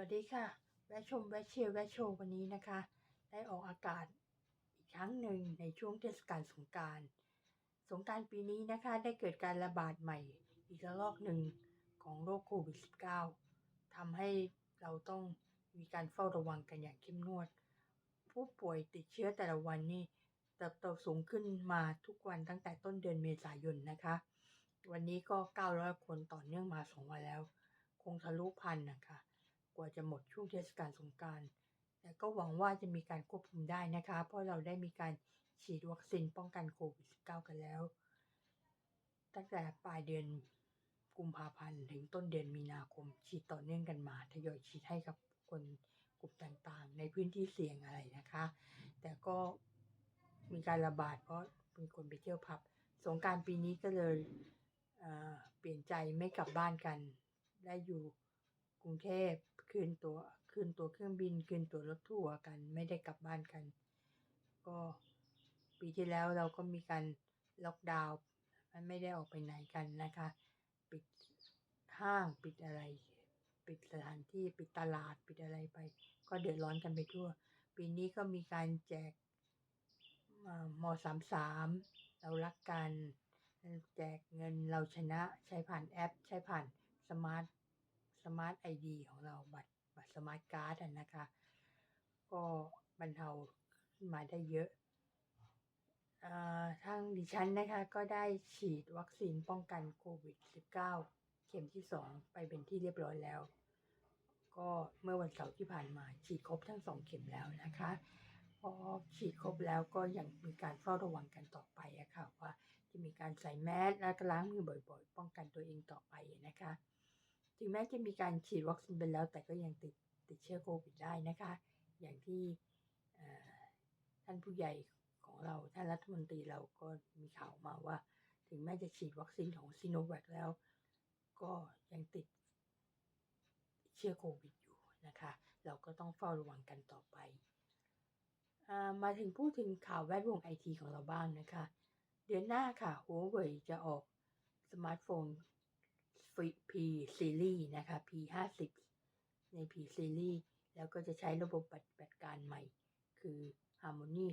วัสดีค่ะ แวะชม แวะเชียร์ แวะโชว์วันนี้นะคะ ได้ออกอากาศอีกครั้งหนึ่งในช่วงเทศกาลสงการ สงการปีนี้นะคะได้เกิดการระบาดใหม่ อีกระลอกหนึ่งของโรคโควิด -19 ทำให้เราต้องมีการเฝ้าระวังกันอย่างเข้มงวด ผู้ป่วยติดเชื้อแต่ละวันนี่เติบโตสูงขึ้นมาทุกวันตั้งแต่ต้นเดือนเมษายนนะคะ วันนี้ก็ 900 คนต่อเนื่องมา 2 วันแล้ว คงทะลุพันนะคะ กว่าจะหมดช่วงเทศกาลสงการแต่ก็หวังว่าจะมีการควบคุมได้นะคะ เพราะเราได้มีการฉีดวัคซีนป้องกันโควิด -19 กันแล้ว ตั้งแต่ปลายเดือนกุมภาพันธ์ถึงต้นเดือนมีนาคม ฉีดต่อเนื่องกันมาทยอยฉีดให้กับคนกลุ่มต่างๆ ในพื้นที่เสี่ยงอะไรนะคะ แต่ก็มีการระบาดเพราะมีคนไปเที่ยวผับ สงการปีนี้ก็เลยเเปลี่ยนใจไม่กลับบ้านกัน ได้อยู่ รุงเทพคืนตัวคืนตัวเครื่องบิน คืนตัวรถทัวร์กัน ไม่ได้กลับบ้านกัน ก็ปีที่แล้วเราก็มีการล็อกดาวน์มันไม่ได้ออกไปไหนกันนะคะ ปิดห้างปิดอะไร ปิดสถานที่ปิดตลาดปิดอะไรไป ก็เดือดร้อนกันไปทั่ว ปีนี้ก็มีการแจกมสามสามเรารักกัน แจกเงินเราชนะใช้ผ่านแอป ใช้ผ่านสมาร์ท สมาร์ทไอดีของเราบัตรบัตรสมาร์ทการ์ดนะคะ ก็บรรเทาขึ้นมาได้เยอะเออทางดิฉันนะคะก็ได้ฉีดวัคซีนป้องกันโควิด -19 เข็มที่ 2 ไปเป็นที่เรียบร้อยแล้ว ก็เมื่อวันเสาร์ที่ผ่านมา ฉีดครบทั้ง 2 เข็มแล้วนะคะพอฉีดครบแล้วก็ยังมีการเฝ้าระวังกันต่อไปอะค่ะว่าจะมีการใส่แมสและก็ล้างมือบ่อยๆ ป้องกันตัวเองต่อไปนะคะ ถึงแม้จะมีการฉีดวัคซีนไปแล้ว แต่ก็ยังติดติดเชื้อโควิดได้นะคะ อย่างที่ท่านผู้ใหญ่ของเราท่านรัฐมนตรีเราก็มีข่าวมาว่า ถึงแม้จะฉีดวัคซีนของซีโนแวคแล้ว ก็ยังติดเชื้อโควิดอยู่นะคะ เราก็ต้องเฝ้าระวังกันต่อไปมาถึงพูดถึงข่าวแวดวงไอทีของเราบ้างนะคะ เดือนหน้าค่ะ Huawei จะออกสมาร์ทโฟน P Series นะคะ P 5 0ใน P Series แล้วก็จะใช้ระบบปฏิบัติการใหม่ คือ Harmony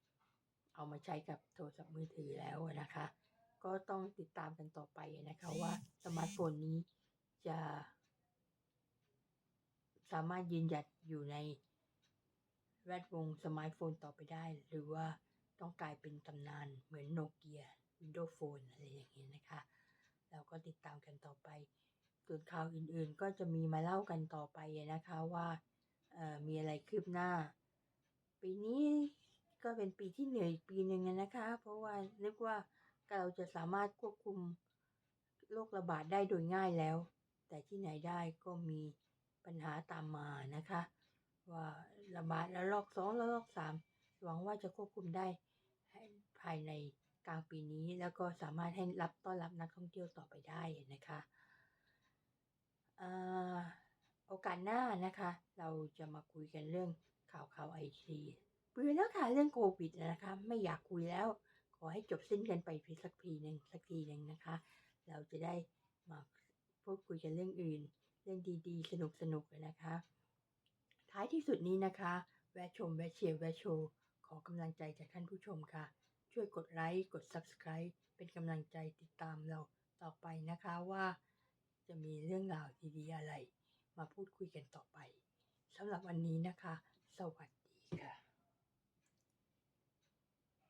2.0 เอามาใช้กับโทรศัพท์มือถือแล้วนะคะ ก็ต้องติดตามกันต่อไปนะคะว่าสมาร์ทโฟนนี้จะ สามารถยืนหยัดอยู่ในแวดวงสมาร์ทโฟนต่อไปได้ หรือว่าต้องกลายเป็นตำนานเหมือนโนเกีย Windows Phone อะไรอย่างเงี้ยนะคะ เราก็ติดตามกันต่อไป ส่วนข่าวอื่นๆก็จะมีมาเล่ากันต่อไปนะคะว่ามีอะไรคืบหน้า ปีนี้ก็เป็นปีที่เหนื่อยปีหนึ่งนะคะ เพราะว่านึกว่าเราจะสามารถควบคุมโรคระบาดได้โดยง่ายแล้ว แต่ที่ไหนได้ก็มีปัญหาตามมานะคะ ว่าระบาดแล้วลอกสองแล้วลอกสามหวังว่าจะควบคุมได้ภายใน กลางปีนี้แล้วก็สามารถให้รับต้อนรับนักท่องเที่ยวต่อไปได้นะคะอ่าโอกาสหน้านะคะ เราจะมาคุยกันเรื่องข่าวข่าวไอทีเบื่อแล้วค่ะเรื่องโควิดนะคะ ไม่อยากคุยแล้ว ขอให้จบสิ้นกันไปพีสักทีหนึ่งสักทีหนึ่งนะคะ เราจะได้มาพูดคุยกันเรื่องอื่น เรื่องดีๆ สนุกๆนะคะ ท้ายที่สุดนี้นะคะ แวะชมแวะเชียร์แวะโชว์ขอกำลังใจจากท่านผู้ชมค่ะ ช่วยกดไลค์กด Subscribe เป็นกำลังใจติดตามเราต่อไปนะคะว่าจะมีเรื่องราวดีๆอะไร มาพูดคุยกันต่อไปสำหรับวันนี้นะคะ สวัสดีค่ะ